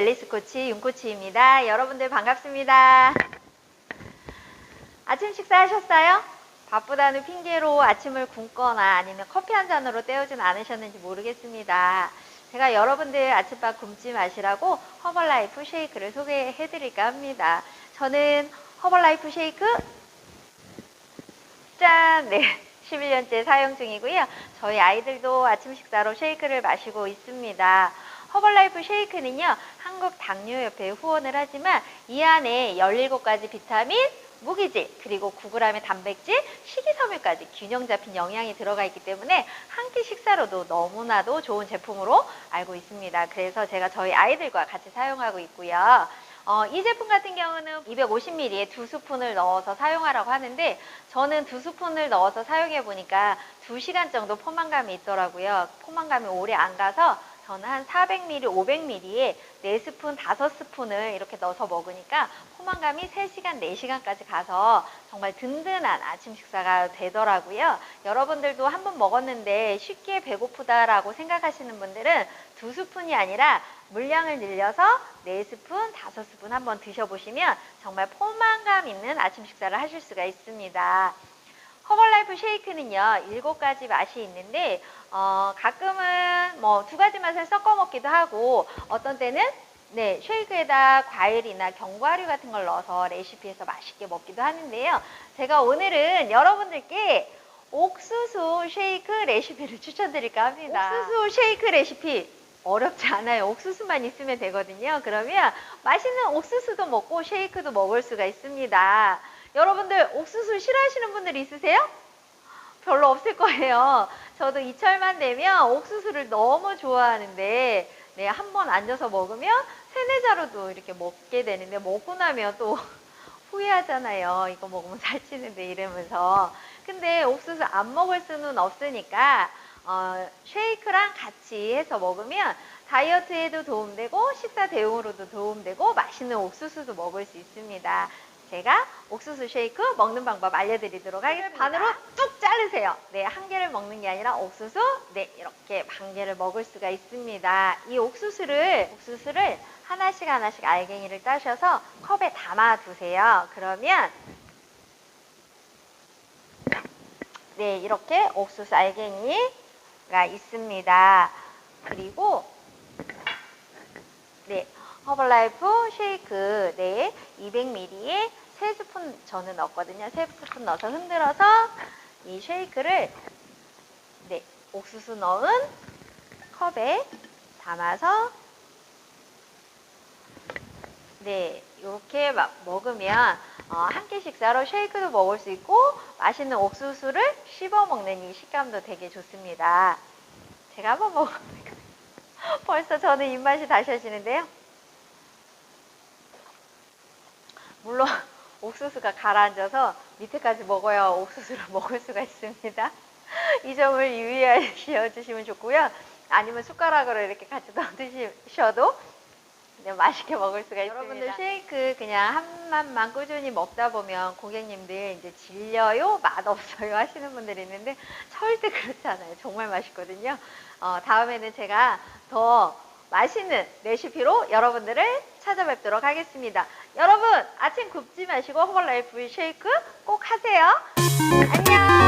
앨리스 코치 윤 코치입니다. 여러분들 반갑습니다. 아침 식사하셨어요? 바쁘다는 핑계로 아침을 굶거나 아니면 커피 한 잔으로 때우진 않으셨는지 모르겠습니다. 제가 여러분들 아침밥 굶지 마시라고 허벌라이프 쉐이크를 소개해 드릴까 합니다. 저는 허벌라이프 쉐이크 짠! 네. 11년째 사용 중이고요. 저희 아이들도 아침 식사로 쉐이크를 마시고 있습니다. 허벌라이프 쉐이크는요, 한국 당뇨협회에 후원을 하지만 이 안에 17가지 비타민, 무기질, 그리고 9g의 단백질, 식이섬유까지 균형 잡힌 영양이 들어가 있기 때문에 한 끼 식사로도 너무나도 좋은 제품으로 알고 있습니다. 그래서 제가 저희 아이들과 같이 사용하고 있고요. 어, 이 제품 같은 경우는 250ml에 두 스푼을 넣어서 사용하라고 하는데 저는 두 스푼을 넣어서 사용해 보니까 2시간 정도 포만감이 있더라고요. 포만감이 오래 안 가서 저는 한 400ml, 500ml에 4스푼, 5스푼을 이렇게 넣어서 먹으니까 포만감이 3시간, 4시간까지 가서 정말 든든한 아침 식사가 되더라고요. 여러분들도 한 번 먹었는데 쉽게 배고프다라고 생각하시는 분들은 두 스푼이 아니라 물량을 늘려서 4스푼, 5스푼 한번 드셔보시면 정말 포만감 있는 아침 식사를 하실 수가 있습니다. 허벌라이프 쉐이크는요, 일곱 가지 맛이 있는데, 어, 가끔은 뭐 두 가지 맛을 섞어 먹기도 하고, 어떤 때는 네, 쉐이크에다 과일이나 견과류 같은 걸 넣어서 레시피에서 맛있게 먹기도 하는데요. 제가 오늘은 여러분들께 옥수수 쉐이크 레시피를 추천드릴까 합니다. 옥수수 쉐이크 레시피 어렵지 않아요. 옥수수만 있으면 되거든요. 그러면 맛있는 옥수수도 먹고 쉐이크도 먹을 수가 있습니다. 여러분들 옥수수 싫어하시는 분들 있으세요? 별로 없을 거예요. 저도 이철만 되면 옥수수를 너무 좋아하는데 네, 한 번 앉아서 먹으면 세네 자루도 이렇게 먹게 되는데 먹고 나면 또 후회하잖아요. 이거 먹으면 살찌는데 이러면서. 근데 옥수수 안 먹을 수는 없으니까 어, 쉐이크랑 같이 해서 먹으면 다이어트에도 도움되고 식사 대용으로도 도움되고 맛있는 옥수수도 먹을 수 있습니다. 제가 옥수수 쉐이크 먹는 방법 알려드리도록 하겠습니다. 반으로 뚝 자르세요. 네, 한 개를 먹는 게 아니라 옥수수, 네, 이렇게 반 개를 먹을 수가 있습니다. 이 옥수수를, 옥수수를 하나씩 하나씩 알갱이를 따셔서 컵에 담아 두세요. 그러면, 네, 이렇게 옥수수 알갱이가 있습니다. 그리고, 네, 허벌라이프 쉐이크 네 200ml에 3스푼 저는 넣었거든요. 3스푼 넣어서 흔들어서 이 쉐이크를 네 옥수수 넣은 컵에 담아서 네 이렇게 막 먹으면 어, 한 끼 식사로 쉐이크도 먹을 수 있고 맛있는 옥수수를 씹어 먹는 이 식감도 되게 좋습니다. 제가 한번 먹어볼게요. 벌써 저는 입맛이 다셔지는데요. 물론 옥수수가 가라앉아서 밑에까지 먹어야 옥수수를 먹을 수가 있습니다. 이 점을 유의하셔 주시면 좋고요. 아니면 숟가락으로 이렇게 같이 넣어 드셔도 네, 맛있게 먹을 수가 있습니다. 여러분들 쉐이크 그냥 한 맛만 꾸준히 먹다 보면 고객님들 이제 질려요, 맛없어요 하시는 분들이 있는데 절대 그렇지 않아요. 정말 맛있거든요. 어, 다음에는 제가 더 맛있는 레시피로 여러분들을 찾아뵙도록 하겠습니다. 여러분 아침 굽지 마시고 허벌라이프 쉐이크 꼭 하세요. 안녕.